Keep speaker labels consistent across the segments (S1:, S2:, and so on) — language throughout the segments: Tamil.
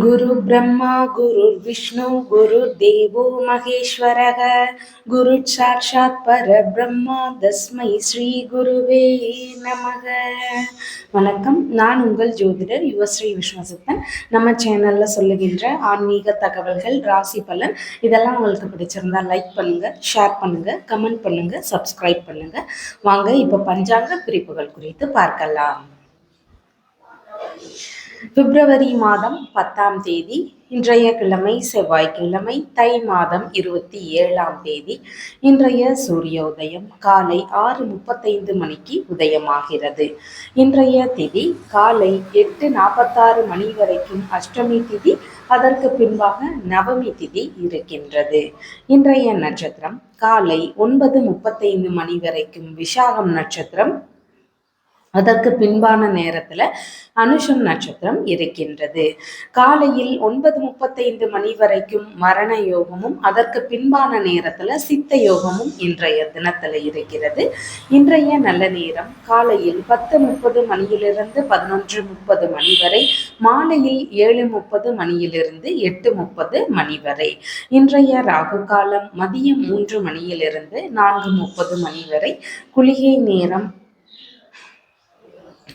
S1: குரு பிரம்மா குரு விஷ்ணு குரு தேவோ மகேஸ்வரக. குரு சாட்சாத் பர பிரம்மா தஸ்மை ஸ்ரீ குருவே நமக. வணக்கம். நான் உங்கள் ஜோதிடர் யுவ ஸ்ரீ விஸ்வசத்தன். நம்ம சேனல்ல சொல்லுகின்ற ஆன்மீக தகவல்கள் ராசி பலன் இதெல்லாம் உங்களுக்கு பிடிச்சிருந்தா லைக் பண்ணுங்க ஷேர் பண்ணுங்க கமெண்ட் பண்ணுங்க சப்ஸ்கிரைப் பண்ணுங்க. வாங்க இப்போ பஞ்சாங்க குறிப்புகள் குறித்து பார்க்கலாம். பிப்ரவரி மாதம் பத்தாம் தேதி இன்றைய கிழமை செவ்வாய்க்கிழமை தை மாதம் இருபத்தி ஏழாம் தேதி இன்றைய சூரிய உதயம் காலை ஆறு முப்பத்தைந்து மணிக்கு உதயமாகிறது. இன்றைய திதி காலை எட்டு நாற்பத்தாறு மணி வரைக்கும் அஷ்டமி திதி அதற்கு பின்பாக நவமி திதி இருக்கின்றது. இன்றைய நட்சத்திரம் காலை ஒன்பது முப்பத்தைந்து மணி வரைக்கும் விசாகம் நட்சத்திரம் அதற்கு பின்பான நேரத்துல அனுஷம் நட்சத்திரம் இருக்கின்றது. காலையில் ஒன்பது முப்பத்தைந்து மணி வரைக்கும் மரண யோகமும் அதற்கு பின்பான நேரத்துல சித்த யோகமும் இன்றைய தினத்துல இருக்கிறது. இன்றைய நல்ல நேரம் காலையில் பத்து முப்பது மணியிலிருந்து பதினொன்று முப்பது மணி வரை மாலையில் ஏழு முப்பது மணியிலிருந்து எட்டு முப்பது மணி வரை. இன்றைய ராகு காலம் மதியம் மூன்று மணியிலிருந்து நான்கு முப்பது மணி வரை. குளிகை நேரம்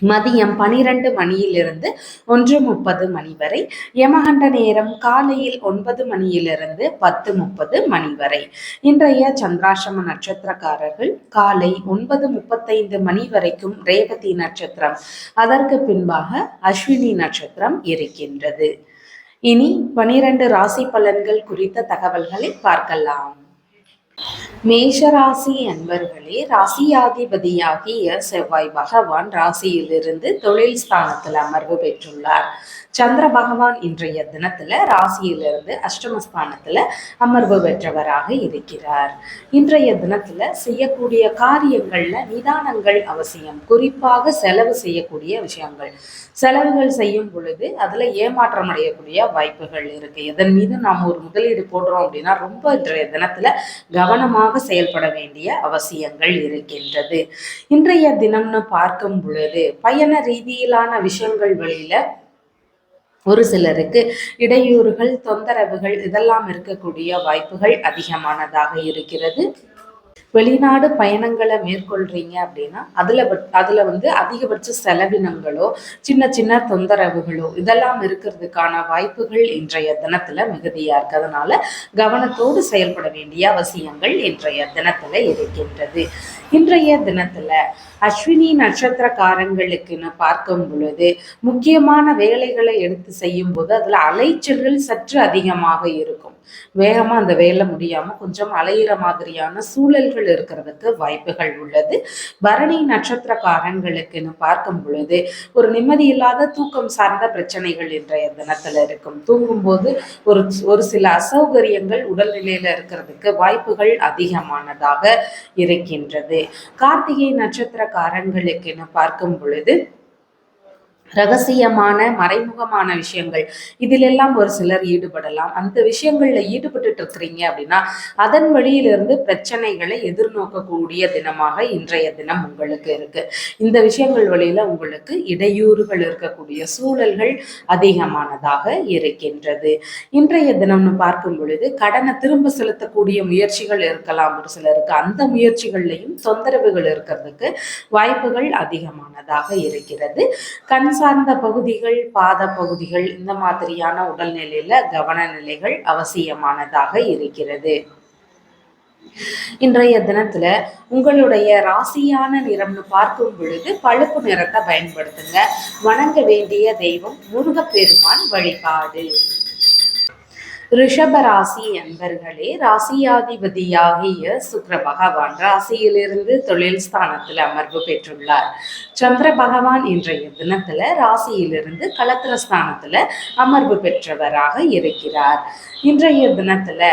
S1: மதியம் பனிரெண்டு மணியிலிருந்து ஒன்று முப்பது மணி வரை யமகண்ட நேரம் காலையில் ஒன்பது மணியிலிருந்து பத்து முப்பது மணி வரை. இன்றைய சந்திராசிரம நட்சத்திரக்காரர்கள் காலை ஒன்பது முப்பத்தைந்து மணி வரைக்கும் ரேவதி நட்சத்திரம் அதற்கு பின்பாக அஸ்வினி நட்சத்திரம் இருக்கின்றது. இனி பனிரெண்டு ராசி பலன்கள் குறித்த தகவல்களை பார்க்கலாம். மேஷராசி அன்பர்களே ராசியாதிபதியாகிய செவ்வாய் பகவான் ராசியிலிருந்து தொழில் ஸ்தானத்தில் அமர்வு பெற்றுள்ளார். சந்திர பகவான் இன்றைய தினத்துல ராசியிலிருந்து அஷ்டமஸ்தானத்துல அமர்வு பெற்றவராக இருக்கிறார். இன்றைய தினத்துல செய்யக்கூடிய காரியங்கள்ல நிதானங்கள் அவசியம். குறிப்பாக செலவு செய்யக்கூடிய விஷயங்கள். செலவுகள் செய்யும் பொழுது அதுல ஏமாற்றம் அடையக்கூடிய வாய்ப்புகள் இருக்கு. இதன் மீது நாம் ஒரு முதலீடு போடுறோம் அப்படின்னா ரொம்ப இன்றைய தினத்துல கவனமாக செயல்பட வேண்டிய அவசியங்கள் இருக்கின்றது. இன்றைய தினம்னு பார்க்கும் பொழுது பயண ரீதியிலான விஷயங்கள் வழியில ஒரு சிலருக்கு இடையூறுகள் தொந்தரவுகள் இதெல்லாம் இருக்கக்கூடிய வாய்ப்புகள் அதிகமானதாக இருக்கிறது. வெளிநாடு பயணங்களை மேற்கொள்றீங்க அப்படின்னா அதுல அதுல வந்து அதிகபட்ச செலவினங்களோ சின்ன சின்ன தொந்தரவுகளோ இதெல்லாம் இருக்கிறதுக்கான வாய்ப்புகள் இன்றைய தினத்துல மிகுதியா இருக்கு. அதனால கவனத்தோடு செயல்பட வேண்டிய அவசியங்கள் இன்றைய தினத்துல இருக்கின்றது. இன்றைய தினத்துல அஸ்வினி நட்சத்திரக்காரங்களுக்குன்னு பார்க்கும் பொழுது முக்கியமான வேலைகளை எடுத்து செய்யும் போது அதுல அலைச்சல்கள் சற்று அதிகமாக இருக்கும். வேகமா அந்த வேலை முடியாம கொஞ்சம் அலையிற மாதிரியான சூழல்கள் இருக்கிறதுக்கு வாய்ப்புகள் உள்ளது. பரணி நட்சத்திரக்காரங்களுக்குன்னு பார்க்கும் பொழுது ஒரு நிம்மதி இல்லாத தூக்கம் சார்ந்த பிரச்சனைகள் இன்றைய தினத்துல இருக்கும். தூங்கும் போது ஒரு ஒரு சில அசௌகரியங்கள் உடல்நிலையில இருக்கிறதுக்கு வாய்ப்புகள் அதிகமானதாக இருக்கின்றது. கார்த்திகை நட்சத்திரக்காரங்களுக்குன்னு பார்க்கும் பொழுது ரகசியமான மறைமுகமான விஷயங்கள். இதிலெல்லாம் ஒரு சிலர் ஈடுபடலாம். அந்த விஷயங்கள்ல ஈடுபட்டு இருக்கிறீங்க அப்படின்னா அதன் வழியிலிருந்து பிரச்சனைகளை எதிர்நோக்கக்கூடிய தினமாக இன்றைய தினம் உங்களுக்கு இருக்கு. இந்த விஷயங்கள் வழியில உங்களுக்கு இடையூறுகள் இருக்கக்கூடிய சூழல்கள் அதிகமானதாக இருக்கின்றது. இன்றைய தினம்னு பார்க்கும் பொழுது கடனை திரும்ப செலுத்தக்கூடிய முயற்சிகள் இருக்கலாம். ஒரு சிலருக்கு அந்த முயற்சிகள்லையும் தொந்தரவுகள் இருக்கிறதுக்கு வாய்ப்புகள் அதிகமானதாக இருக்கிறது. கண் சார்ந்த பகுதிகள் பாத பகுதிகள் இந்த மாதிரியான உடல்நிலையில கவன நிலைகள் அவசியமானதாக இருக்கிறது. இன்றைய தினத்துல உங்களுடைய ராசியான நிறம்னு பார்க்கும் பொழுது பழுப்பு நிறத்தை பயன்படுத்துங்க. வணங்க வேண்டிய தெய்வம் முருகப்பெருமான் வழிபாடு. ரிஷபராசி அன்பர்களே ராசியாதிபதியாகிய சுக்கர பகவான் ராசியிலிருந்து தொழில் ஸ்தானத்தில் அமர்வு பெற்றுள்ளார். சந்திர பகவான் இன்றைய தினத்துல ராசியிலிருந்து கலத்திர ஸ்தானத்துல அமர்வு பெற்றவராக இருக்கிறார். இன்றைய தினத்துல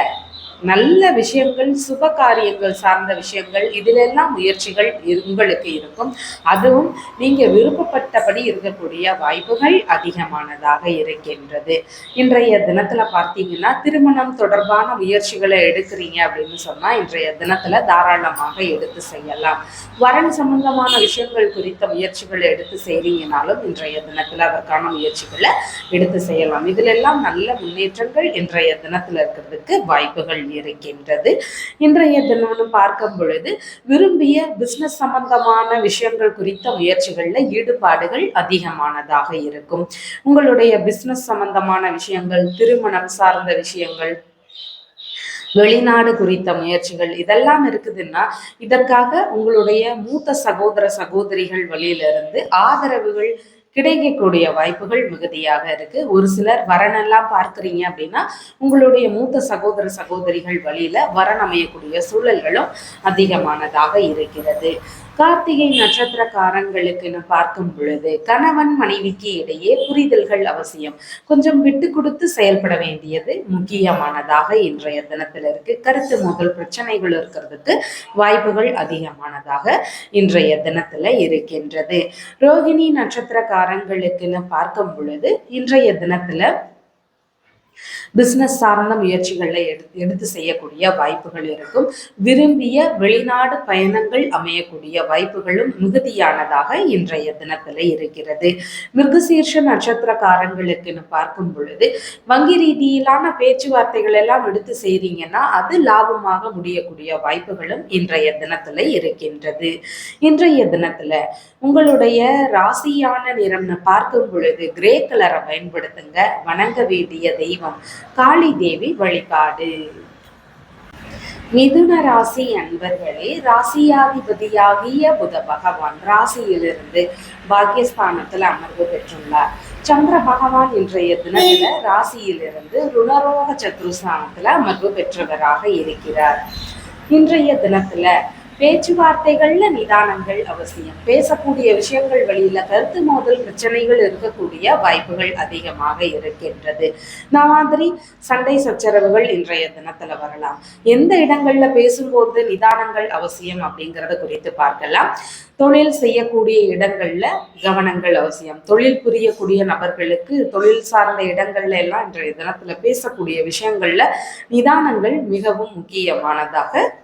S1: நல்ல விஷயங்கள் சுப காரியங்கள் சார்ந்த விஷயங்கள் இதிலெல்லாம் முயற்சிகள் உங்களுக்கு இருக்கும். அதுவும் நீங்கள் விருப்பப்பட்டபடி இருக்கக்கூடிய வாய்ப்புகள் அதிகமானதாக இருக்கின்றது. இன்றைய தினத்தில் பார்த்தீங்கன்னா திருமணம் தொடர்பான முயற்சிகளை எடுக்கிறீங்க அப்படின்னு சொன்னால் இன்றைய தினத்தில் தாராளமாக எடுத்து செய்யலாம். வரன் சம்பந்தமான விஷயங்கள் குறித்த முயற்சிகளை எடுத்து செய்கிறீங்கனாலும் இன்றைய தினத்தில் அதற்கான முயற்சிகளை எடுத்து செய்யலாம். இதிலெல்லாம் நல்ல முன்னேற்றங்கள் இன்றைய தினத்தில் இருக்கிறதுக்கு வாய்ப்புகள் இருக்கின்றது இன்றைய தினம்னு பார்க்கும் பொழுது விரும்பிய பிசினஸ் சம்பந்தமான விஷயங்கள் குறித்த முயற்சிகளில் ஈடுபாடுகள் அதிகமானதாக இருக்கும். உங்களுடைய பிசினஸ் சம்பந்தமான விஷயங்கள் திருமணம் சார்ந்த விஷயங்கள் வெளிநாடு குறித்த முயற்சிகள் இதெல்லாம் இருக்குதுன்னா இதற்காக உங்களுடைய மூத்த சகோதர சகோதரிகள் வழியிலிருந்து ஆதரவுகள் கிடைக்கக்கூடிய வாய்ப்புகள் மிகுதியாக இருக்கு. ஒரு சிலர் வரனெல்லாம் பார்க்குறீங்க அப்படின்னா உங்களுடைய மூத்த சகோதர சகோதரிகள் வழியில வரன் அமையக்கூடிய சூழல்களும் அதிகமானதாக இருக்கிறது. கார்த்திகை நட்சத்திரக்காரங்களுக்குன்னு பார்க்கும் பொழுது கணவன் மனைவிக்கு இடையே புரிதல்கள் அவசியம். கொஞ்சம் விட்டு கொடுத்து செயல்பட வேண்டியது முக்கியமானதாக இன்றைய தினத்தில் இருக்கு. கருத்து முதல் பிரச்சனைகள் இருக்கிறதுக்கு வாய்ப்புகள் அதிகமானதாக இன்றைய தினத்துல இருக்கின்றது. ரோகிணி நட்சத்திரக்காரங்களுக்குன்னு பார்க்கும் பொழுது இன்றைய தினத்துல பிஸ்னஸ் சார்ந்த முயற்சிகளை எடுத்து எடுத்து செய்யக்கூடிய வாய்ப்புகள் இருக்கும். விரும்பிய வெளிநாடு பயணங்கள் அமையக்கூடிய வாய்ப்புகளும் மிகுதியானதாக இன்றைய தினத்தில் இருக்கிறது. மிருகசீர்ஷ நட்சத்திரக்காரங்களுக்குன்னு பார்க்கும் பொழுது வங்கி ரீதியிலான பேச்சுவார்த்தைகள் எல்லாம் எடுத்து செய்றீங்கன்னா அது லாபமாக முடியக்கூடிய வாய்ப்புகளும் இன்றைய தினத்தில் இருக்கின்றது. இன்றைய தினத்துல உங்களுடைய ராசியான நிறம்னு பார்க்கும் பொழுது கிரே கலரை பயன்படுத்துங்க. வணங்க வேண்டிய தெய்வம் காளி தேவி வழிபாடு. மிதுன ராசி அன்பர்களே ராசியாதிபதியாகிய புத பகவான் ராசியிலிருந்து பாக்கியஸ்தானத்தில் அமர்வு பெற்றுள்ளார். சந்திர பகவான் இன்றைய தினத்துல ராசியிலிருந்து ருணரோக சத்ருஸ்தானத்துல அமர்வு பெற்றவராக இருக்கிறார். இன்றைய தினத்துல பேச்சுவார்த்தைகள்ல நிதானங்கள் அவசியம். பேசக்கூடிய விஷயங்கள் வழியில கருத்து மோதல் பிரச்சனைகள் இருக்கக்கூடிய வாய்ப்புகள் அதிகமாக இருக்கின்றது. இந்த மாதிரி சண்டை சச்சரவுகள் இன்றைய தினத்துல வரலாம். எந்த இடங்கள்ல பேசும்போது நிதானங்கள் அவசியம் அப்படிங்கறத குறித்து பார்க்கலாம். தொழில் செய்யக்கூடிய இடங்கள்ல கவனங்கள் அவசியம். தொழில் புரியக்கூடிய நபர்களுக்கு தொழில் சார்ந்த இடங்கள்ல எல்லாம் இன்றைய தினத்துல பேசக்கூடிய விஷயங்கள்ல நிதானங்கள் மிகவும் முக்கியமானதாக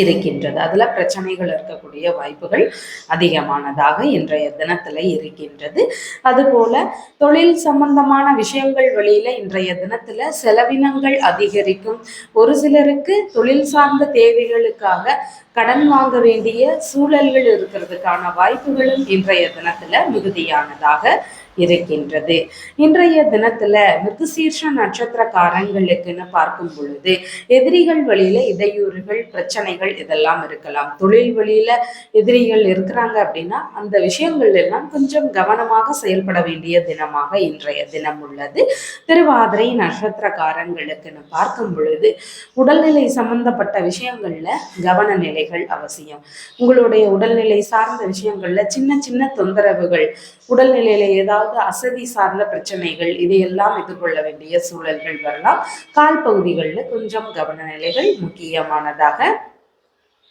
S1: இருக்கின்றது. அதுல பிரச்சனைகள் இருக்கக்கூடிய வாய்ப்புகள் அதிகமானதாக இன்றைய தினத்துல இருக்கின்றது. அதுபோல தொழில் சம்பந்தமான விஷயங்கள் வழியில இன்றைய தினத்துல செலவினங்கள் அதிகரிக்கும். ஒரு சிலருக்கு தொழில் சார்ந்த தேவைகளுக்காக கடன் வாங்க வேண்டிய சூழல்கள் இருக்கிறதுக்கான வாய்ப்புகளும் இன்றைய தினத்துல மிகுதியானதாக இருக்கின்றது. இன்றைய தினத்துல மிருகசீர்ஷ நட்சத்திரக்காரங்களுக்குன்னு பார்க்கும் பொழுது எதிரிகள் வழியில இடையூறுகள் பிரச்சனைகள் இதெல்லாம் இருக்கலாம். தொழில் வழியில எதிரிகள் இருக்கிறாங்க அப்படின்னா அந்த விஷயங்கள் எல்லாம் கொஞ்சம் கவனமாக செயல்பட வேண்டிய தினமாக இன்றைய தினம் உள்ளது. திருவாதிரை நட்சத்திரக்காரங்களுக்குன்னு பார்க்கும் பொழுது உடல்நிலை சம்பந்தப்பட்ட விஷயங்கள்ல கவன நிலைகள் அவசியம். உங்களுடைய உடல்நிலை சார்ந்த விஷயங்கள்ல சின்ன சின்ன தொந்தரவுகள் உடல்நிலையில ஏதாவது அசதி சார்ந்த பிரச்சனைகள் இதையெல்லாம் எதிர்கொள்ள வேண்டிய சூழல்கள் வரலாம். கால் பகுதிகளில் கொஞ்சம் கவன நிலைகள் முக்கியமானதாக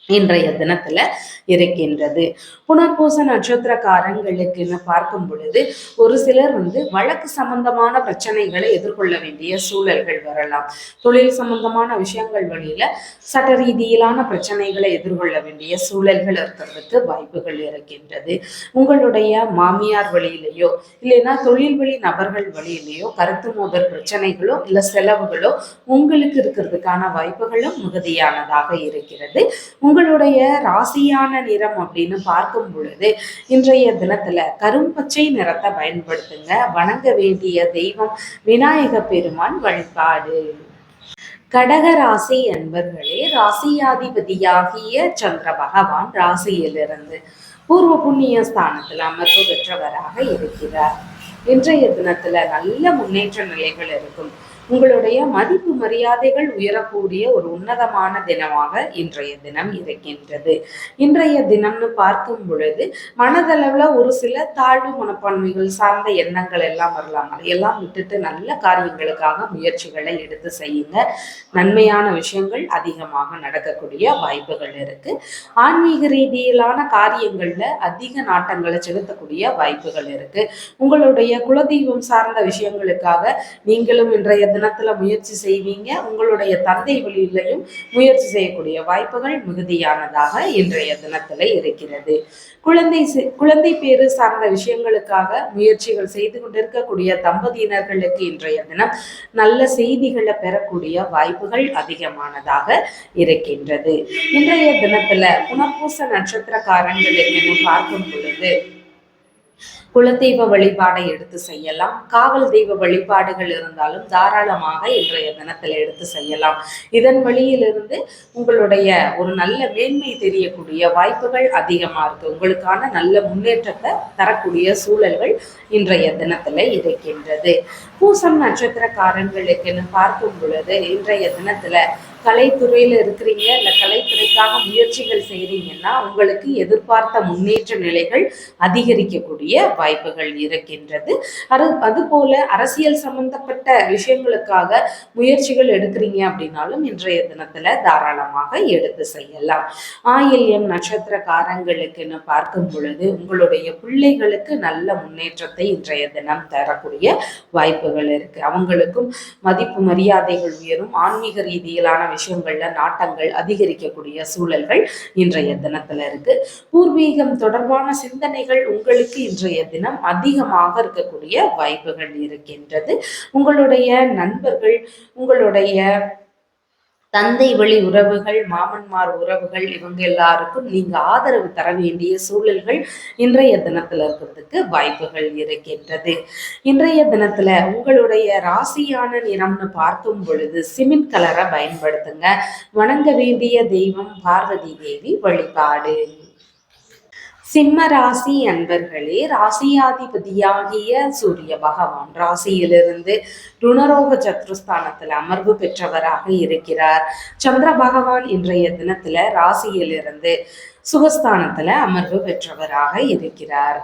S1: இன்றைய தினத்துல இருக்கின்றது. புனர்பூச நட்சத்திரக்காரங்களுக்குன்னு பார்க்கும் பொழுது ஒரு சிலர் வந்து வழக்கு சம்பந்தமான பிரச்சனைகளை எதிர்கொள்ள வேண்டிய சூழல்கள் வரலாம். தொழில் சம்பந்தமான விஷயங்கள் வழியில சட்ட ரீதியிலான பிரச்சனைகளை எதிர்கொள்ள வேண்டிய சூழல்கள் இருக்கிறதுக்கு வாய்ப்புகள் இருக்கின்றது. உங்களுடைய மாமியார் வழியிலேயோ இல்லைன்னா தொழில் வழி நபர்கள் வழியிலேயோ கருத்து மோதல் பிரச்சனைகளோ இல்லை செலவுகளோ உங்களுக்கு இருக்கிறதுக்கான வாய்ப்புகளும் மிகுதியானதாக இருக்கிறது. உங்களுடைய ராசியான நிறம் அப்படின்னு பார்க்கும் பொழுது இன்றைய தினத்துல கரும்பச்சை நிறத்தை பயன்படுத்துங்க. வணங்க வேண்டிய தெய்வம் விநாயக பெருமான் வழிபாடு. கடகராசி என்பர்களே ராசியாதிபதியாகிய சந்திர பகவான் ராசியிலிருந்து பூர்வ புண்ணிய ஸ்தானத்தில் அமர்வு பெற்றவராக இருக்கிறார். இன்றைய தினத்துல நல்ல முன்னேற்ற நிலைகள் இருக்கும். உங்களுடைய மதிப்பு மரியாதைகள் உயரக்கூடிய ஒரு உன்னதமான தினமாக இன்றைய தினம் இருக்கின்றது. இன்றைய தினம்னு பார்க்கும் பொழுது மனதளவுல ஒரு சில தாழ்வு மனப்பான்மைகள் சார்ந்த எண்ணங்கள் எல்லாம் வரலாம். அதையெல்லாம் விட்டுட்டு நல்ல காரியங்களுக்காக முயற்சிகளை எடுத்து செய்யுங்க. நன்மையான விஷயங்கள் அதிகமாக நடக்கக்கூடிய வாய்ப்புகள் இருக்கு. ஆன்மீக ரீதியிலான காரியங்கள்ல அதிக நாட்டங்களை செலுத்தக்கூடிய வாய்ப்புகள் இருக்கு. உங்களுடைய குலதெய்வம் சார்ந்த விஷயங்களுக்காக நீங்களும் இன்றைய தினத்துல முயற்சி செய்வீங்க. உங்களுடைய தந்தை வழியிலையும் முயற்சி செய்யக்கூடிய வாய்ப்புகள் மிகுதியானதாக இன்றைய தினத்துல இருக்கிறது. குழந்தை குழந்தை பேரு சார்ந்த விஷயங்களுக்காக முயற்சிகள் செய்து கொண்டிருக்கக்கூடிய தம்பதியினர்களுக்கு இன்றைய தினம் நல்ல செய்திகளை பெறக்கூடிய வாய்ப்புகள் அதிகமானதாக இருக்கின்றது. இன்றைய தினத்துல புனர்பூச நட்சத்திரக்காரங்களுக்கு பார்க்கும் பொழுது குலதெய்வ வழிபாடை எடுத்து செய்யலாம். காவல் தெய்வ வழிபாடுகள் இருந்தாலும் தாராளமாக இன்றைய தினத்தில் எடுத்து செய்யலாம். இதன் வழியிலிருந்து உங்களுடைய ஒரு நல்ல மேன்மை தெரியக்கூடிய வாய்ப்புகள் அதிகமாக இருக்கு. உங்களுக்கான நல்ல முன்னேற்றத்தை தரக்கூடிய சூழல்கள் இன்றைய தினத்தில் இருக்கின்றது. பூசம் நட்சத்திரக்காரங்களுக்குன்னு பார்க்கும் பொழுது இன்றைய தினத்தில் கலைத்துறையில் இருக்கிறீங்க இல்லை கலைத்துறைக்காக முயற்சிகள் செய்கிறீங்கன்னா உங்களுக்கு எதிர்பார்த்த முன்னேற்ற நிலைகள் அதிகரிக்கக்கூடிய வாய்ப்புகள் இருக்கின்றது. அது அதுபோல அரசியல் சம்பந்தப்பட்ட விஷயங்களுக்காக முயற்சிகள் எடுக்கிறீங்க அப்படின்னாலும் இன்றைய தினத்துல தாராளமாக எடுத்து செய்யலாம். ஆயில்யம் நட்சத்திரக்காரங்களுக்குன்னு பார்க்கும் பொழுது உங்களுடைய பிள்ளைகளுக்கு நல்ல முன்னேற்றத்தை இன்றைய தினம் தரக்கூடிய வாய்ப்புகள் இருக்கு. அவங்களுக்கும் மதிப்பு மரியாதைகள் உயரும். ஆன்மீக ரீதியிலான விஷயங்கள்ல நாட்டங்கள் அதிகரிக்கக்கூடிய சூழல்கள் இன்றைய தினத்துல இருக்கு. பூர்வீகம் தொடர்பான சிந்தனைகள் உங்களுக்கு இன்றைய தினம் அதிகமாக இருக்கக்கூடிய வாய்ப்புகள் இருக்கின்றது. உங்களுடைய நண்பர்கள் உங்களுடைய தந்தை வழி உறவுகள் மாமன்மார் உறவுகள் இவங்க எல்லாருக்கும் நீங்க ஆதரவு தர வேண்டிய சூழல்கள் இன்றைய தினத்துல இருக்கிறதுக்கு வாய்ப்புகள் இருக்கின்றது. இன்றைய தினத்துல உங்களுடைய ராசியான நிறம்னு பார்க்கும் பொழுது சிமெண்ட் கலரை பயன்படுத்துங்க. வணங்க வேண்டிய தெய்வம் பார்வதி தேவி வழிபாடு. சிம்ம ராசி அன்பர்களே ராசியாதிபதியாகிய சூரிய பகவான் ராசியிலிருந்து ருணரோக சத்ருஸ்தானத்தில் அமர்வு பெற்றவராக இருக்கிறார். சந்திர பகவான் இன்றைய தினத்துல ராசியிலிருந்து சுகஸ்தானத்துல அமர்வு பெற்றவராக இருக்கிறார்.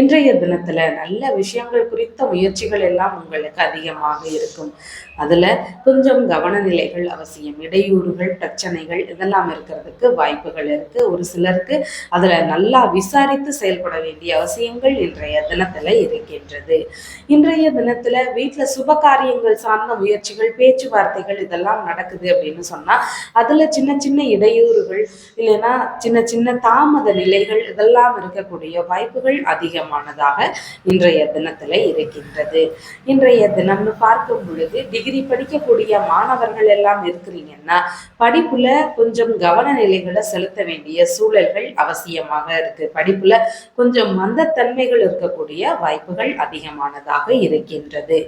S1: இன்றைய தினத்துல நல்ல விஷயங்கள் குறித்த முயற்சிகள் எல்லாம் உங்களுக்கு அதிகமாக இருக்கும். அதுல கொஞ்சம் கவனநிலைகள் அவசியம். இடையூறுகள் பிரச்சனைகள் இதெல்லாம் இருக்கிறதுக்கு வாய்ப்புகள் இருக்கு. ஒரு சிலருக்கு அதுல நல்லா விசாரித்து செயல்பட வேண்டிய அவசியங்கள் இன்றைய தினத்துல இருக்கின்றது. இன்றைய தினத்துல வீட்டுல சுப காரியங்கள் சார்ந்த முயற்சிகள் பேச்சுவார்த்தைகள் இதெல்லாம் நடக்குது அப்படின்னு சொன்னா அதுல சின்ன சின்ன இடையூறுகள் இல்லைன்னா சின்ன சின்ன தாமத நிலைகள் இதெல்லாம் இருக்கக்கூடிய வாய்ப்புகள் அதிகமானதாக இன்றைய தினத்துல இருக்கின்றது. இன்றைய தினம்னு பார்க்கும் பொழுது டிகிரி படிக்கக்கூடிய மாணவர்கள் எல்லாம் இருக்கிறீங்கன்னா படிப்புல கொஞ்சம் கவன நிலைகளை செலுத்த வேண்டிய சூழல்கள் அவசியமாக இருக்கு. படிப்புல கொஞ்சம் மந்தத்தன்மைகள் இருக்கக்கூடிய வாய்ப்புகள் அதிகமானதாக இருக்கின்றது.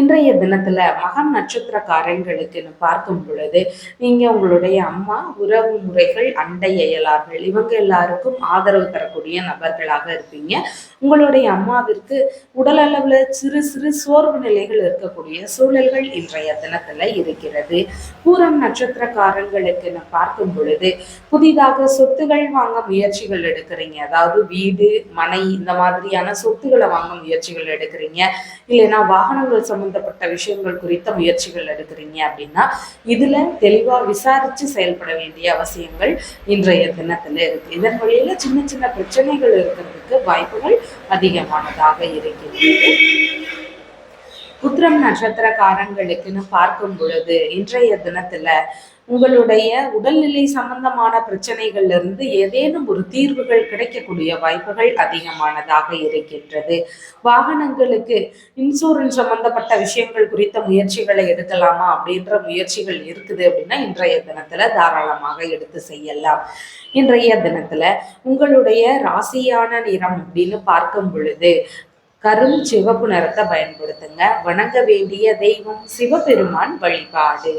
S1: இன்றைய தினத்துல மகம் நட்சத்திரக்காரங்களுக்குன்னு பார்க்கும் பொழுது நீங்க உங்களுடைய அம்மா உறவு முறைகள் அண்டை இயலார்கள் இவங்க எல்லாருக்கும் ஆதரவு தரக்கூடிய நபர்களாக இருப்பீங்க. உங்களுடைய அம்மாவிற்கு உடல் அளவுல சிறு சிறு சோர்வு நிலைகள் இருக்கக்கூடிய சூழல்கள் இன்றைய தினத்துல இருக்கிறது. பூரம் நட்சத்திரக்காரங்களுக்கு பார்க்கும் பொழுது புதிதாக சொத்துகள் வாங்க முயற்சிகள் எடுக்கிறீங்க. அதாவது வீடு மனை இந்த மாதிரியான சொத்துக்களை வாங்க முயற்சிகள் எடுக்கிறீங்க. இல்லைன்னா வாகனங்கள் சம்பந்தப்பட்ட விஷயங்கள் குறித்த முயற்சிகள் எடுக்கிறீங்க அப்படின்னா இதுல தெளிவா விசாரிச்சு செயல்பட வேண்டிய அவசியங்கள் இன்றைய தினத்துல இருக்கு. இதன் வழியில சின்ன சின்ன பிரச்சனைகள் இருக்கிறதுக்கு வாய்ப்புகள் அதிகமானதாக இருக்கிறது உத்திரம் நட்சத்திரக்காரங்களுக்குன்னு பார்க்கும் பொழுது இன்றைய தினத்துல உங்களுடைய உடல்நிலை சம்பந்தமான பிரச்சனைகள்ல இருந்து ஏதேனும் ஒரு தீர்வுகள் கிடைக்கக்கூடிய வாய்ப்புகள் அதிகமானதாக இருக்கின்றது. வாகனங்களுக்கு இன்சூரன்ஸ் சம்பந்தப்பட்ட விஷயங்கள் குறித்த முயற்சிகளை எடுக்கலாமா அப்படின்ற முயற்சிகள் இருக்குது அப்படின்னா இன்றைய தினத்துல தாராளமாக எடுத்து செய்யலாம். இன்றைய தினத்துல உங்களுடைய ராசியான நிறம் அப்படின்னு பார்க்கும் பொழுது கரும் சிவப்பு நிறத்தை பயன்படுத்துங்க. வணங்க வேண்டிய தெய்வம் சிவபெருமான் வழிபாடு.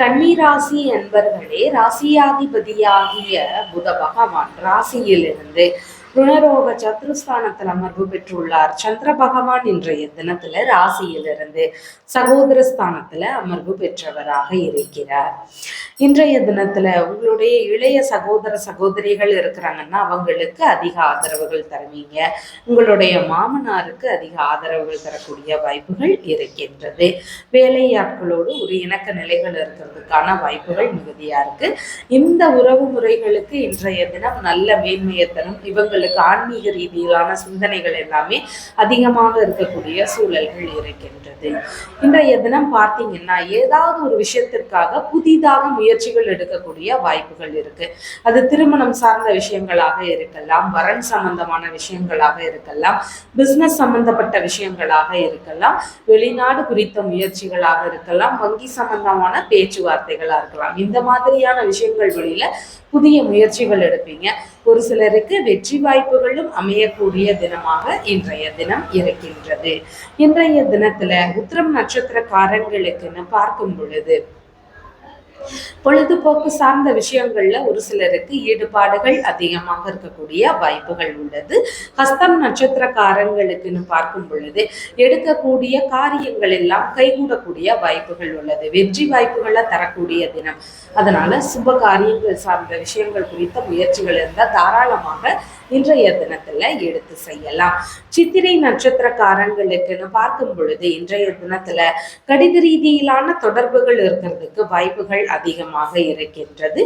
S1: கன்னிராசி என்பவர்களே ராசியாதிபதியாகிய புத பகவான் ராசியிலிருந்து ருணரோக சத்ருஸ்தானத்தில் அமர்வு பெற்றுள்ளார். சந்திர பகவான் இன்றைய தினத்துல ராசியிலிருந்து சகோதர ஸ்தானத்துல அமர்வு பெற்றவராக இருக்கிறார். இன்றைய தினத்துல உங்களுடைய இளைய சகோதர சகோதரிகள் இருக்கிறாங்கன்னா அவங்களுக்கு அதிக ஆதரவுகள் தருவீங்க. உங்களுடைய மாமனாருக்கு அதிக ஆதரவுகள் தரக்கூடிய வாய்ப்புகள் இருக்கின்றது. வேலையாட்களோடு ஒரு இணக்க நிலைகள் இருக்கிறதுக்கான வாய்ப்புகள் மிகுதியா இருக்கு. இந்த உறவு முறைகளுக்கு இன்றைய தினம் நல்ல மேன்மையை தரும் அவர்களுக்கு ஆன்மீக ரீதியிலான சிந்தனைகள் எல்லாமே அதிகமாக இருக்கக்கூடிய சூழல்கள் இருக்கின்றது. இன்றைய தினம் பார்த்தீங்கன்னா ஏதாவது ஒரு விஷயத்திற்காக புதிதாக முயற்சிகள் எடுக்கக்கூடிய வாய்ப்புகள் இருக்கு. அது திருமணம் சார்ந்த விஷயங்களாக இருக்கலாம் வரன் சம்பந்தமான விஷயங்களாக இருக்கலாம் பிசினஸ் சம்பந்தப்பட்ட விஷயங்களாக இருக்கலாம் வெளிநாடு குறித்த முயற்சிகளாக இருக்கலாம் வங்கி சம்பந்தமான பேச்சுவார்த்தைகளா இருக்கலாம். இந்த மாதிரியான விஷயங்கள் வழியில புதிய முயற்சிகள் எடுப்பீங்க. ஒரு சிலருக்கு வெற்றி வாய்ப்புகளும் அமையக்கூடிய தினமாக இன்றைய தினம் இருக்கின்றது. இன்றைய தினத்துல உத்திரம் நட்சத்திரக்காரங்களுக்குன்னு பார்க்கும் பொழுது பொழுதுபோக்கு சார்ந்த விஷயங்கள்ல ஒரு சிலருக்கு ஈடுபாடுகள் அதிகமாக இருக்கக்கூடிய வாய்ப்புகள் உள்ளது. ஹஸ்தம் நட்சத்திரக்காரங்களுக்குன்னு பார்க்கும் பொழுது எடுக்கக்கூடிய காரியங்கள் எல்லாம் கைகூடக்கூடிய வாய்ப்புகள் உள்ளது. வெற்றி வாய்ப்புகளை தரக்கூடிய தினம். அதனால சுப காரியங்கள் சார்ந்த விஷயங்கள் குறித்த முயற்சிகள் இருந்தால் தாராளமாக இன்றைய தினத்துல எடுத்து செய்யலாம். சித்திரை நட்சத்திரக்காரங்களுக்குன்னு பார்க்கும் பொழுது இன்றைய தினத்துல கடித ரீதியிலான தொடர்புகள் இருக்கிறதுக்கு வாய்ப்புகள் அதிகமாக இருக்கின்றது.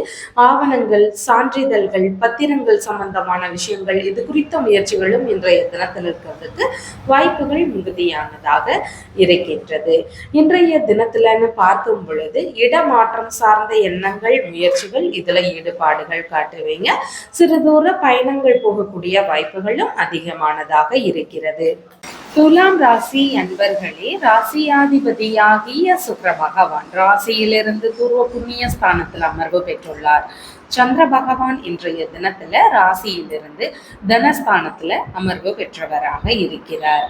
S1: ஆவணங்கள் சான்றிதழ்கள் பத்திரங்கள் சம்பந்தமான விஷயங்கள் இது குறித்த முயற்சிகளும் இன்றைய தினத்தில் இருக்கிறதுக்கு வாய்ப்புகள் மிகுதியானதாக இருக்கின்றது. இன்றைய தினத்துலன்னு பார்க்கும் பொழுது இடமாற்றம் சார்ந்த எண்ணங்கள் முயற்சிகள் இதுல ஈடுபாடுகள் காட்டுவீங்க. சிறு தூர பயணங்கள் போகக்கூடிய வாய்ப்புகளும் அதிகமானதாக இருக்கிறது. துலாம் ராசி அன்பர்களே ராசியாதிபதியாகிய சுக்கர பகவான் ராசியிலிருந்து பூர்வ புண்ணிய ஸ்தானத்தில் அமர்வு பெற்றுள்ளார். சந்திர பகவான் இன்றைய தினத்துல ராசியிலிருந்து தனஸ்தானத்துல அமர்வு பெற்றவராக இருக்கிறார்.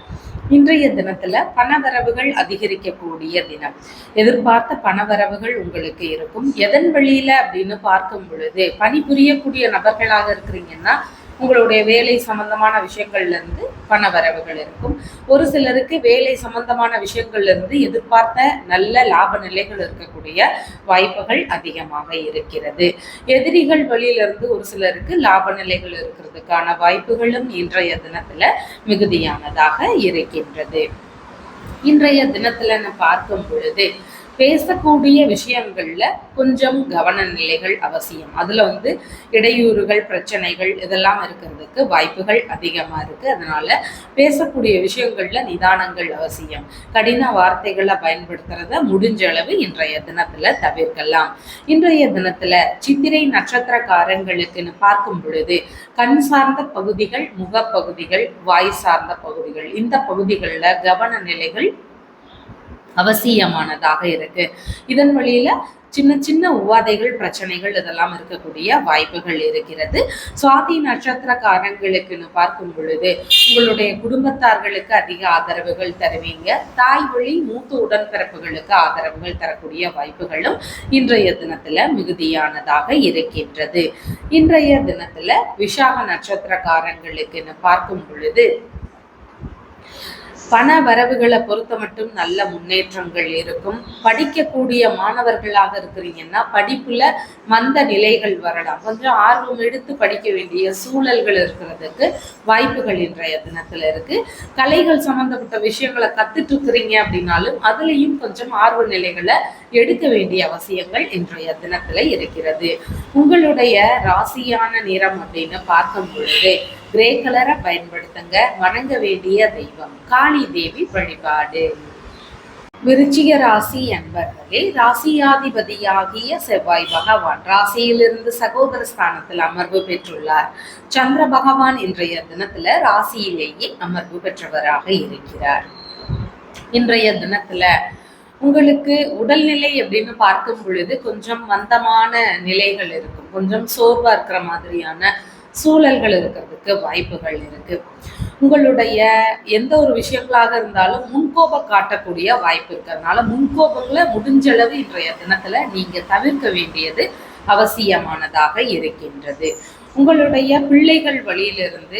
S1: இன்றைய தினத்துல பணவரவுகள் அதிகரிக்கக்கூடிய தினம். எதிர்பார்த்த பணவரவுகள் உங்களுக்கு இருக்கும். எதன் வழியில அப்படின்னு பார்க்கும் பொழுது பணிபுரியக்கூடிய நபர்களாக இருக்கிறீங்கன்னா உங்களுடைய வேலை சம்பந்தமான விஷயங்கள்ல இருந்து பண வரவுகள் இருக்கும். ஒரு சிலருக்கு வேலை சம்பந்தமான விஷயங்கள்ல இருந்து எதிர்பார்த்த நல்ல லாப நிலைகள் இருக்கக்கூடிய வாய்ப்புகள் அதிகமாக இருக்கிறது. எதிரிகள் வழியிலிருந்து ஒரு சிலருக்கு லாப நிலைகள் இருக்கிறதுக்கான வாய்ப்புகளும் இன்றைய தினத்துல மிகுதியானதாக இருக்கின்றது. இன்றைய தினத்துல பார்க்கும் பொழுது பேசக்கூடிய விஷயங்கள்ல கொஞ்சம் கவன நிலைகள் அவசியம். அதுல வந்து இடையூறுகள் பிரச்சனைகள் இதெல்லாம் இருக்கிறதுக்கு வாய்ப்புகள் அதிகமா இருக்கு. அதனால பேசக்கூடிய விஷயங்கள்ல நிதானங்கள் அவசியம். கடின வார்த்தைகளை பயன்படுத்துறத முடிஞ்ச அளவு இன்றைய தினத்துல தவிர்க்கலாம். இன்றைய தினத்துல சித்திரை நட்சத்திரக்காரங்களுக்குன்னு பார்க்கும் பொழுது கண் சார்ந்த பகுதிகள் முகப்பகுதிகள் வாய் சார்ந்த பகுதிகள். இந்த பகுதிகளில் கவன நிலைகள் அவசியமானதாக இருக்கு. இதன் வழியில சின்ன சின்ன உவாதைகள் பிரச்சனைகள் இதெல்லாம் இருக்கக்கூடிய வாய்ப்புகள் இருக்கிறது. சுவாதி நட்சத்திரக்காரங்களுக்குன்னு பார்க்கும் பொழுது உங்களுடைய குடும்பத்தார்களுக்கு அதிக ஆதரவுகள் தருவீங்க. தாய் வழி மூத்த உடன்பிறப்புகளுக்கு ஆதரவுகள் தரக்கூடிய வாய்ப்புகளும் இன்றைய தினத்துல மிகுதியானதாக இருக்கின்றது. இன்றைய தினத்துல விசாக நட்சத்திரக்காரங்களுக்குன்னு பார்க்கும் பொழுது பண வரவுகளை பொறுத்த மட்டும் நல்ல முன்னேற்றங்கள் இருக்கும். படிக்கக்கூடிய மாணவர்களாக இருக்கிறீங்கன்னா படிப்புல மந்த நிலைகள் வரலாம். கொஞ்சம் ஆர்வம் எடுத்து படிக்க வேண்டிய சூழல்கள் இருக்கிறதுக்கு வாய்ப்புகள் இன்றைய தினத்துல இருக்கு. கலைகள் சம்பந்தப்பட்ட விஷயங்களை கத்துட்டு இருக்கிறீங்க அப்படின்னாலும் அதுலயும் கொஞ்சம் ஆர்வ நிலைகளை எடுக்க வேண்டிய அவசியங்கள் இன்றைய தினத்துல இருக்கிறது. உங்களுடைய ராசியான நிறம் அப்படின்னு பார்க்கும் பொழுது கிரே கலரை பயன்படுத்துங்க. வணங்க வேண்டிய தெய்வம். காளி தேவி வழிபாடு. விருச்சிக ராசி என்பர்களே ராசியாதிபதியாகிய செவ்வாய் பகவான் ராசியிலிருந்து சகோதர ஸ்தானத்தில் அமர்வு பெற்றுள்ளார். சந்திர பகவான் இன்றைய தினத்துல ராசியிலேயே அமர்வு பெற்றவராக இருக்கிறார். இன்றைய தினத்துல உங்களுக்கு உடல்நிலை அப்படின்னு பார்க்கும் பொழுது கொஞ்சம் மந்தமான நிலைகள் இருக்கும். கொஞ்சம் சோர்வா இருக்கிற மாதிரியான சூழல்கள் இருக்கிறதுக்கு வாய்ப்புகள் இருக்கு. உங்களுடைய எந்த ஒரு விஷயங்களாக இருந்தாலும் முன்கோபம் காட்டக்கூடிய வாய்ப்பு இருக்கிறதுனால முன்கோபங்களை முடிஞ்ச அளவு இன்றைய தினத்துல நீங்க தவிர்க்க வேண்டியது அவசியமானதாக இருக்கின்றது. உங்களுடைய பிள்ளைகள் வழியிலிருந்து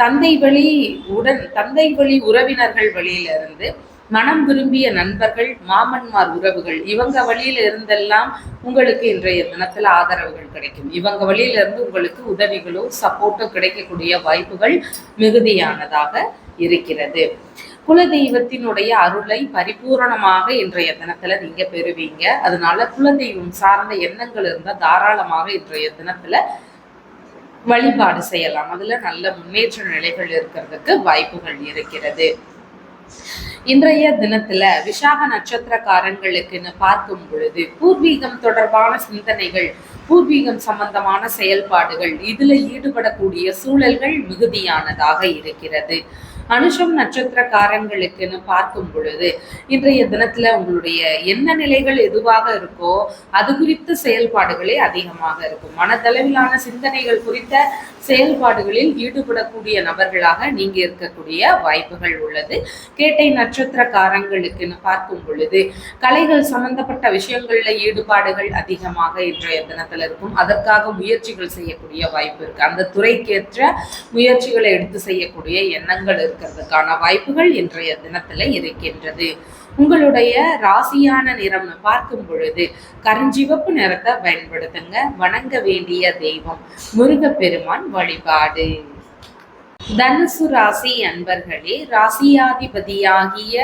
S1: தந்தை வழி உடன் தந்தை வழி உறவினர்கள் வழியிலிருந்து மனம் விரும்பிய நண்பர்கள் மாமன்மார் உறவுகள் இவங்க வழியில இருந்தெல்லாம் உங்களுக்கு இன்றைய தினத்துல ஆதரவுகள் கிடைக்கும். இவங்க வழியில இருந்து உங்களுக்கு உதவிகளோ சப்போர்ட்டோ கிடைக்கக்கூடிய வாய்ப்புகள் மிகுதியானதாக இருக்கிறது. குலதெய்வத்தினுடைய அருளை பரிபூரணமாக இன்றைய தினத்துல நீங்க பெறுவீங்க. அதனால குலதெய்வம் சார்ந்த எண்ணங்கள் இருந்தால் தாராளமாக இன்றைய தினத்துல வழிபாடு செய்யலாம். அதுல நல்ல முன்னேற்ற நிலைகள் இருக்கிறதுக்கு வாய்ப்புகள் இருக்கிறது. இன்றைய தினத்துல விசாக நட்சத்திரக்காரங்களுக்குன்னு பார்க்கும் பொழுது பூர்வீகம் தொடர்பான சிந்தனைகள் பூர்வீகம் சம்பந்தமான செயல்பாடுகள் இதுல ஈடுபடக்கூடிய சூழல்கள் மிகுதியானதாக இருக்கிறது. அனுஷம் நட்சத்திரக்காரங்களுக்குன்னு பார்க்கும் பொழுது இன்றைய தினத்துல உங்களுடைய என்ன நிலைகள் எதுவாக இருக்கோ அது குறித்த செயல்பாடுகளே அதிகமாக இருக்கும். மனதளவிலான சிந்தனைகள் குறித்த செயல்பாடுகளில் ஈடுபடக்கூடிய நபர்களாக நீங்க இருக்கக்கூடிய வாய்ப்புகள் உள்ளது. கேட்டை நட்சத்திரக்காரங்களுக்குன்னு பார்க்கும் பொழுது கலைகள் சம்பந்தப்பட்ட விஷயங்கள்ல ஈடுபாடுகள் அதிகமாக இன்றைய தினத்துல இருக்கும். அதற்காக முயற்சிகள் செய்யக்கூடிய வாய்ப்பு இருக்கு. அந்த துறைக்கேற்ற முயற்சிகளை எடுத்து செய்யக்கூடிய எண்ணங்கள் இருக்கும் இருக்கிறதுக்கான வாய்ப்புகள் இன்றைய தினத்துல இருக்கின்றது. உங்களுடைய ராசியான நிறம் பார்க்கும் பொழுது கருஞ்சிவப்பு நிறத்தை பயன்படுத்துங்க. வணங்க வேண்டிய தெய்வம் முருகப்பெருமான் வழிபாடு. தனுசு ராசி அன்பர்களே ராசியாதிபதியாகிய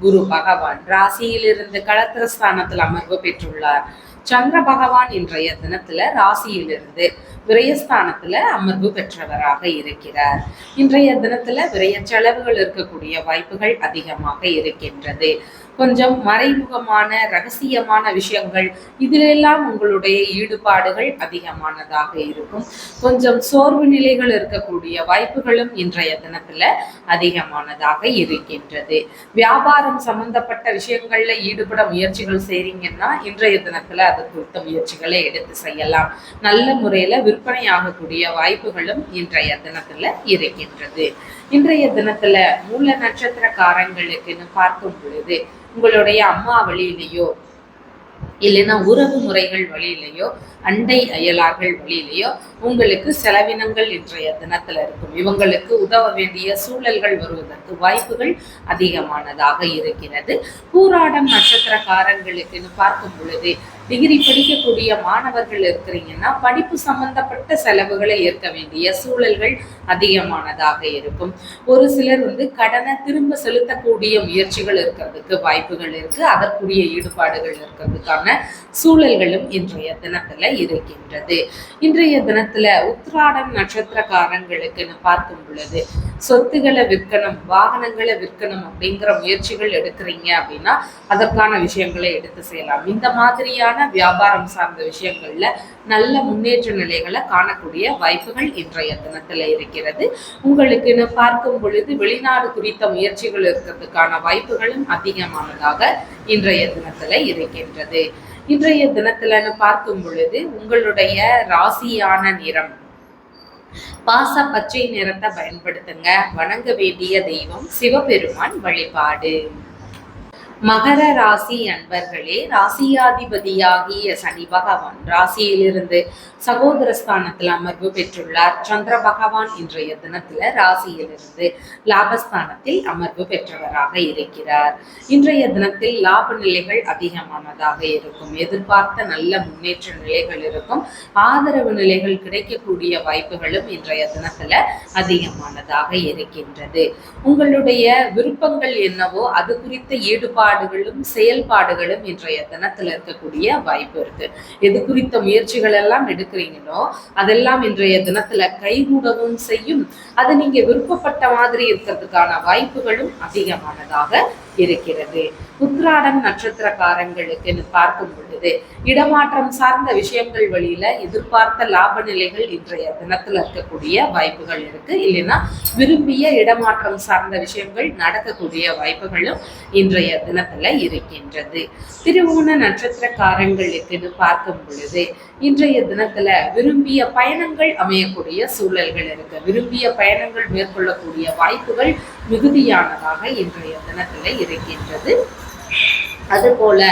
S1: குரு பகவான் ராசியிலிருந்து களத்திர ஸ்தானத்தில் அமர்வு பெற்றுள்ளார். சந்திர பகவான் இன்றைய தினத்துல ராசியிலிருந்து விரயஸ்தானத்துல அமர்வு பெற்றவராக இருக்கிறார். இன்றைய தினத்துல விரய செலவுகள் இருக்கக்கூடிய வாய்ப்புகள் அதிகமாக இருக்கின்றது. கொஞ்சம் மறைமுகமான ரகசியமான விஷயங்கள் இதிலெல்லாம் உங்களுடைய ஈடுபாடுகள் அதிகமானதாக இருக்கும். கொஞ்சம் சோர்வு நிலைகள் இருக்கக்கூடிய வாய்ப்புகளும் இன்றைய தினத்துல அதிகமானதாக இருக்கின்றது. வியாபாரம் சம்பந்தப்பட்ட விஷயங்கள்ல ஈடுபட முயற்சிகள் செய்றீங்கன்னா இன்றைய தினத்துல அது குறித்த முயற்சிகளை எடுத்து செய்யலாம். நல்ல முறையில விற்பனையாகக்கூடிய வாய்ப்புகளும் இன்றைய தினத்துல இருக்கின்றது. இன்றைய தினத்துல மூல நட்சத்திரக்காரங்களுக்குன்னு பார்க்கும் பொழுது உங்களுடைய அம்மா வழியிலேயோ இல்லைன்னா உறவு முறைகள் வழியிலையோ அண்டை அயலார்கள் வழியிலையோ உங்களுக்கு செலவினங்கள் இன்றைய தினத்துல இருக்கும். இவங்களுக்கு உதவ வேண்டிய சூழல்கள் வருவதற்கு வாய்ப்புகள் அதிகமானதாக இருக்கிறது. பூராடம் நட்சத்திரக்காரங்களுக்குன்னு பார்க்கும் பொழுது டிகிரி படிக்கக்கூடிய மாணவர்கள் இருக்கிறீங்கன்னா படிப்பு சம்பந்தப்பட்ட செலவுகளை ஏற்க வேண்டிய சூழல்கள் அதிகமானதாக இருக்கும். ஒரு சிலர் வந்து கடனை திரும்ப செலுத்தக்கூடிய முயற்சிகள் இருக்கிறதுக்கு வாய்ப்புகள் இருக்கு. அதற்குரிய ஈடுபாடுகள் இருக்கிறதுக்கான சூழல்களும் இன்றைய தினத்துல இருக்கின்றது. இன்றைய தினத்துல உத்ராடம் நட்சத்திரக்காரங்களுக்குன்னு பார்க்கும் பொழுது சொத்துக்களை விற்கணும் வாகனங்களை விற்கணும் அப்படிங்கிற முயற்சிகள் எடுக்கிறீங்க அப்படின்னா அதற்கான விஷயங்களை எடுத்து செய்யலாம். இந்த மாதிரியான வியாபாரம் சார்ந்த விஷயங்கள்ல நல்ல முன்னேற்ற நிலைகளை காணக்கூடிய வாய்ப்புகள் இன்றைய தினத்துல இருக்கிறது. உங்களுக்குன்னு பார்க்கும் பொழுது வெளிநாடு குறித்த முயற்சிகள் இருக்கிறதுக்கான வாய்ப்புகளும் அதிகமானதாக இன்றைய தினத்துல இருக்கின்றது. இன்றைய தினத்துலன்னு பார்க்கும் பொழுது உங்களுடைய ராசியான நிறம் பாச பச்சை நிறத்தை பயன்படுத்துங்க. வணங்க வேண்டிய தெய்வம் சிவபெருமான் வழிபாடு. மகர ராசி அன்பர்களே ராசியாதிபதியாகிய சனி பகவான் ராசியிலிருந்து சகோதர ஸ்தானத்தில் அமர்வு பெற்றுள்ளார். சந்திர பகவான் இன்றைய தினத்துல ராசியிலிருந்து லாபஸ்தானத்தில் அமர்வு பெற்றவராக இருக்கிறார். இன்றைய தினத்தில் லாப நிலைகள் அதிகமானதாக இருக்கும். எதிர்பார்த்த நல்ல முன்னேற்ற நிலைகள் இருக்கும். ஆதரவு நிலைகள் கிடைக்கக்கூடிய வாய்ப்புகளும் இன்றைய தினத்துல அதிகமானதாக இருக்கின்றது. உங்களுடைய விருப்பங்கள் என்னவோ அது குறித்த ஈடுபாடு ஈடுபாடுகளும் செயல்பாடுகளும் இன்றைய தினத்துல இருக்கக்கூடிய வாய்ப்பு இருக்கு. எது குறித்த முயற்சிகள் எல்லாம் எடுக்கிறீங்களோ அதெல்லாம் இன்றைய தினத்துல கைகூடவும் செய்யும். அது நீங்க விருப்பப்பட்ட மாதிரி இருக்கிறதுக்கான வாய்ப்புகளும் அதிகமானதாக இருக்கிறது. உத்ராடம் நட்சத்திரக்காரங்களுக்கு பார்க்கும் பொழுது இடமாற்றம் சார்ந்த விஷயங்கள் வழியில எதிர்பார்த்த லாப நிலைகள் இன்றைய தினத்துல இருக்கக்கூடிய வாய்ப்புகள் இருக்கு. இல்லைன்னா விரும்பிய இடமாற்றம் சார்ந்த விஷயங்கள் நடக்கக்கூடிய வாய்ப்புகளும் இன்றைய தினத்துல இருக்கின்றது. திருவோண நட்சத்திரக்காரங்களுக்குன்னு பார்க்கும் பொழுது இன்றைய தினத்துல விரும்பிய பயணங்கள் அமையக்கூடிய சூழல்கள் இருக்கு. விரும்பிய பயணங்கள் மேற்கொள்ளக்கூடிய வாய்ப்புகள் மிகுதியானதாக இன்றைய தினத்துல இருக்கின்றது. அதுபோல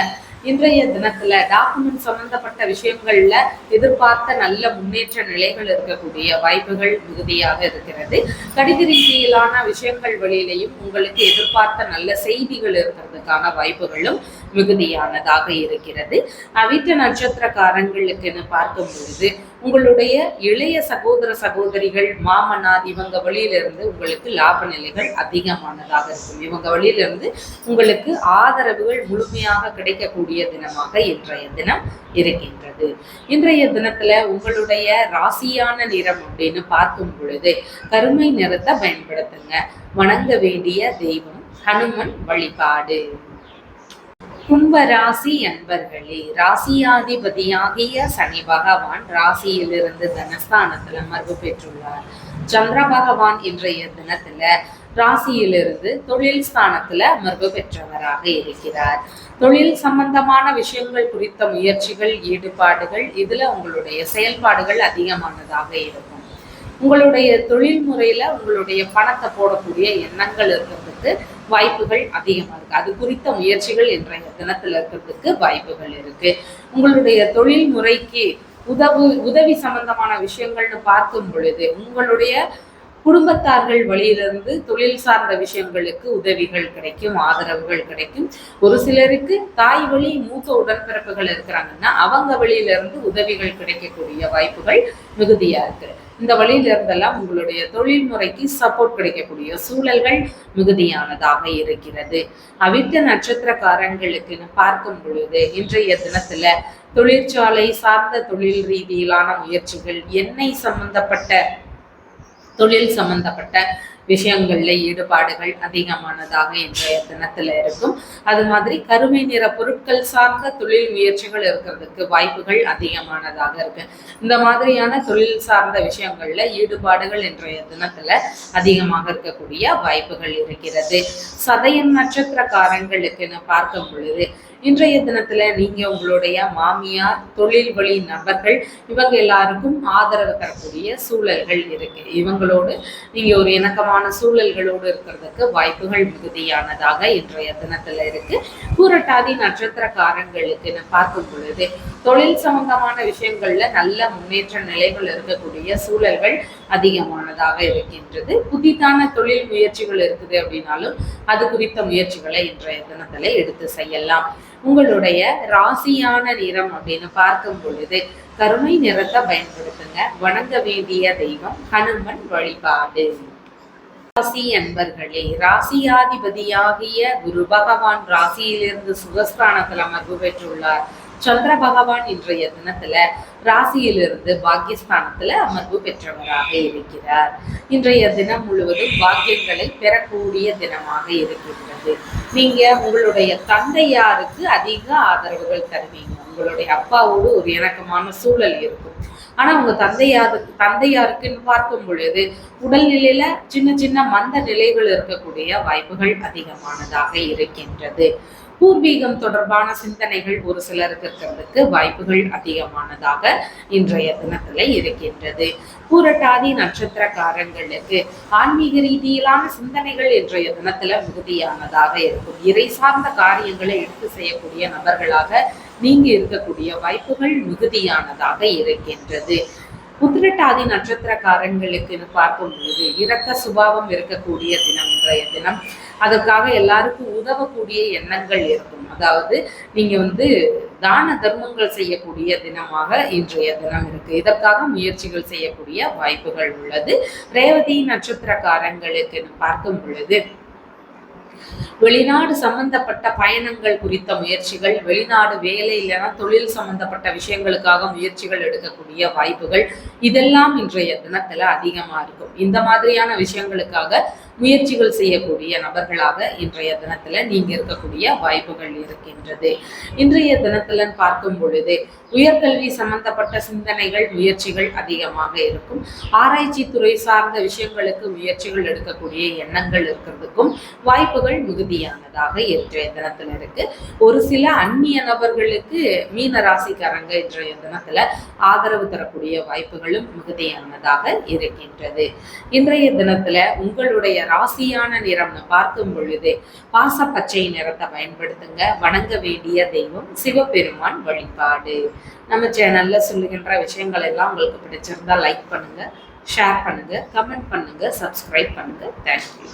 S1: இன்றைய தினத்துல டாக்குமெண்ட் சம்பந்தப்பட்ட விஷயங்கள்ல எதிர்பார்த்த நல்ல முன்னேற்ற நிலைகள் இருக்கக்கூடிய வாய்ப்புகள் மிகுதியாக இருக்கிறது. கடித ரீதியிலான விஷயங்கள் வழியிலையும் உங்களுக்கு எதிர்பார்த்த நல்ல செய்திகள் இருக்கிறதுக்கான வாய்ப்புகளும் மிகுதியானதாக இருக்கிறது. அவிட்ட நட்சத்திரக்காரங்களுக்குன்னு பார்க்கும் பொழுது உங்களுடைய இளைய சகோதர சகோதரிகள் மாமனார் இவங்க வழியிலிருந்து உங்களுக்கு லாப நிலைகள் அதிகமானதாக இருக்கும். இவங்க வழியிலிருந்து உங்களுக்கு ஆதரவுகள் முழுமையாக கிடைக்கக்கூடிய தினமாக இன்றைய தினம் இருக்கின்றது. இன்றைய தினத்துல உங்களுடைய ராசியான நிறம் அப்படின்னு பார்க்கும் பொழுது கருமை நிறத்தை பயன்படுத்துங்க. வணங்க வேண்டிய தெய்வம் ஹனுமன் வழிபாடு. கும்ப ராசி அன்பர்களே ராசியாதிபதியாகிய சனி பகவான் ராசியிலிருந்து தனஸ்தானத்துல மர்வு பெற்றுள்ளார். சந்திர பகவான் இன்றைய தினத்துல ராசியிலிருந்து தொழில் ஸ்தானத்துல அமர்வு பெற்றவராக இருக்கிறார். தொழில் சம்பந்தமான விஷயங்கள் குறித்த முயற்சிகள் ஈடுபாடுகள் இதுல உங்களுடைய செயல்பாடுகள் அதிகமானதாக இருக்கும். உங்களுடைய தொழில் முறையில உங்களுடைய பணத்தை போடக்கூடிய எண்ணங்கள் இருக்கும். இருக்கிறதுக்கு வாய்ப்புகள் அதிகமா இருக்கு. அது குறித்த முயற்சிகள் இன்றைய தினத்துல இருக்கிறதுக்கு வாய்ப்புகள் இருக்கு. உங்களுடைய தொழில் முறைக்கு உதவு உதவி சம்பந்தமான விஷயங்கள்னு பார்க்கும் பொழுது உங்களுடைய குடும்பத்தார்கள் வழியிலிருந்து தொழில் சார்ந்த விஷயங்களுக்கு உதவிகள் கிடைக்கும் ஆதரவுகள் கிடைக்கும். ஒரு சிலருக்கு தாய் வழி மூத்த உடன்பிறப்புகள் இருக்கிறாங்கன்னா அவங்க வழியிலிருந்து உதவிகள் கிடைக்கக்கூடிய வாய்ப்புகள் மிகுதியா இருக்கு. இந்த வழியில இருந்தெல்லாம் உங்களுடைய தொழில் முறைக்கு சப்போர்ட் கிடைக்கக்கூடிய சூழல்கள் மிகுதியானதாக இருக்கிறது. அவிட்ட நட்சத்திரக்காரங்களுக்குன்னு பார்க்கும் பொழுது இன்றைய தினத்துல தொழிற்சாலை சார்ந்த தொழில் ரீதியிலான முயற்சிகள் எண்ணெய் சம்பந்தப்பட்ட தொழில் சம்பந்தப்பட்ட விஷயங்கள்ல ஈடுபாடுகள் அதிகமானதாக இன்றைய தினத்துல இருக்கும். அது மாதிரி கருமை நிற பொருட்கள் சார்ந்த தொழில் முயற்சிகள் இருக்கிறதுக்கு வாய்ப்புகள் அதிகமானதாக இருக்கு. இந்த மாதிரியான தொழில் சார்ந்த விஷயங்கள்ல ஈடுபாடுகள் இன்றைய தினத்துல அதிகமாக இருக்கக்கூடிய வாய்ப்புகள் இருக்கிறது. சதயன் நட்சத்திரக்காரங்களுக்குன்னு பார்க்கும் பொழுது இன்றைய தினத்துல நீங்க உங்களுடைய மாமியார் தொழில் வழி நபர்கள் இவங்க எல்லாருக்கும் ஆதரவு தரக்கூடிய சூழல்கள் இருக்கு. இவங்களோடு நீங்க ஒரு இணக்கமான சூழல்களோடு இருக்கிறதுக்கு வாய்ப்புகள் மிகுதியானதாக இன்றைய தினத்துல இருக்கு. பூரட்டாதி நட்சத்திரக்காரங்களுக்கு பார்க்கும் பொழுது தொழில் சம்பந்தமான விஷயங்கள்ல நல்ல முன்னேற்ற நிலைகள் இருக்கக்கூடிய சூழல்கள் அதிகமானதாக இருக்கின்றது. புதிதான தொழில் முயற்சிகள் இருக்குது அப்படின்னாலும் அது குறித்த முயற்சிகளை இன்றைய தினத்துல எடுத்து செய்யலாம். உங்களுடைய ராசியான நிறம் அப்படின்னு பார்க்கும் பொழுது கருமை நிறத்தை பயன்படுத்துங்க. வணங்க வேண்டிய தெய்வம் ஹனுமன் வழிபாடு. ராசி அன்பர்களே ராசியாதிபதியாகிய குரு பகவான் ராசியிலிருந்து சுகஸ்தானத்தில் அமர்வு பெற்றுள்ளார். சந்திர பகவான் இன்றைய தினத்துல ராசியிலிருந்து பாக்கியஸ்தானத்துல அமர்வு பெற்றவராக இருக்கிறார். இன்றைய தினம் முழுவதும் பாக்கியங்களை பெறக்கூடிய தினமாக இருக்கின்றது. நீங்க உங்களுடைய தந்தையாருக்கு அதிக ஆதரவுகள் தருவீங்க. உங்களுடைய அப்பாவோடு ஒரு இணக்கமான சூழல் இருக்கும். ஆனா உங்க தந்தையாருக்கு தந்தையாருக்குன்னு பார்க்கும் பொழுது உடல்நிலையில சின்ன சின்ன மந்த நிலைகள் இருக்கக்கூடிய வாய்ப்புகள் அதிகமானதாக இருக்கின்றது. பூர்வீகம் தொடர்பான சிந்தனைகள் ஒரு சிலருக்கு இருக்கிறதுக்கு வாய்ப்புகள் அதிகமானதாக இன்றைய தினத்துல இருக்கின்றது. பூரட்டாதி நட்சத்திரக்காரங்களுக்கு ஆன்மீக ரீதியிலான சிந்தனைகள் இன்றைய தினத்துல மிகுதியானதாக இருக்கும். இறை சார்ந்த காரியங்களை எடுத்து செய்யக்கூடிய நபர்களாக நீங்க இருக்கக்கூடிய வாய்ப்புகள் மிகுதியானதாக இருக்கின்றது. உத்திரட்டாதி நட்சத்திரக்காரங்களுக்குன்னு பார்க்கும் பொழுது இரக்க சுபாவம் இருக்கக்கூடிய தினம் இன்றைய தினம். அதற்காக எல்லாருக்கும் உதவக்கூடிய எண்ணங்கள் இருக்கும். அதாவது நீங்க வந்து தான தர்மங்கள் செய்யக்கூடிய தினமாக இன்றைய தினம் இருக்கு. இதற்காக முயற்சிகள் செய்யக்கூடிய வாய்ப்புகள் உள்ளது. ரேவதி நட்சத்திரக்காரங்களுக்கு பார்க்கும் பொழுது வெளிநாடு சம்பந்தப்பட்ட பயணங்கள் குறித்த முயற்சிகள் வெளிநாடு வேலை இல்லைன்னா தொழில் சம்பந்தப்பட்ட விஷயங்களுக்காக முயற்சிகள் எடுக்கக்கூடிய வாய்ப்புகள் இதெல்லாம் இன்றைய தினத்துல அதிகமா இருக்கும். இந்த மாதிரியான விஷயங்களுக்காக முயற்சிகள் செய்யக்கூடிய நபர்களாக இன்றைய தினத்துல நீங்க இருக்கக்கூடிய வாய்ப்புகள் இருக்கின்றது. இன்றைய தினத்துல பார்க்கும் பொழுது உயர்கல்வி சம்பந்தப்பட்ட சிந்தனைகள் முயற்சிகள் அதிகமாக இருக்கும். ஆராய்ச்சி துறை சார்ந்த விஷயங்களுக்கு முயற்சிகள் எடுக்கக்கூடிய எண்ணங்கள் இருக்கிறதுக்கும் வாய்ப்புகள் மிகுதியானதாக இன்றைய தினத்துல இருக்கு. ஒரு சில அந்நிய நபர்களுக்கு மீன ராசிக்காரங்க இன்றைய தினத்துல ஆதரவு தரக்கூடிய வாய்ப்புகளும் மிகுதியானதாக இருக்கின்றது. இன்றைய தினத்துல உங்களுடைய ராசியான நிறம்னு பார்க்கும் பொழுது பாச பச்சை நிறத்தை பயன்படுத்துங்க. வணங்க வேண்டிய தெய்வம் சிவபெருமான் வழிபாடு. நம்ம சேனல்ல சொல்லுகின்ற விஷயங்கள் எல்லாம் உங்களுக்கு பிடிச்சிருந்தா லைக் பண்ணுங்க ஷேர் பண்ணுங்க கமெண்ட் பண்ணுங்க சப்ஸ்கிரைப் பண்ணுங்க. தேங்க்யூ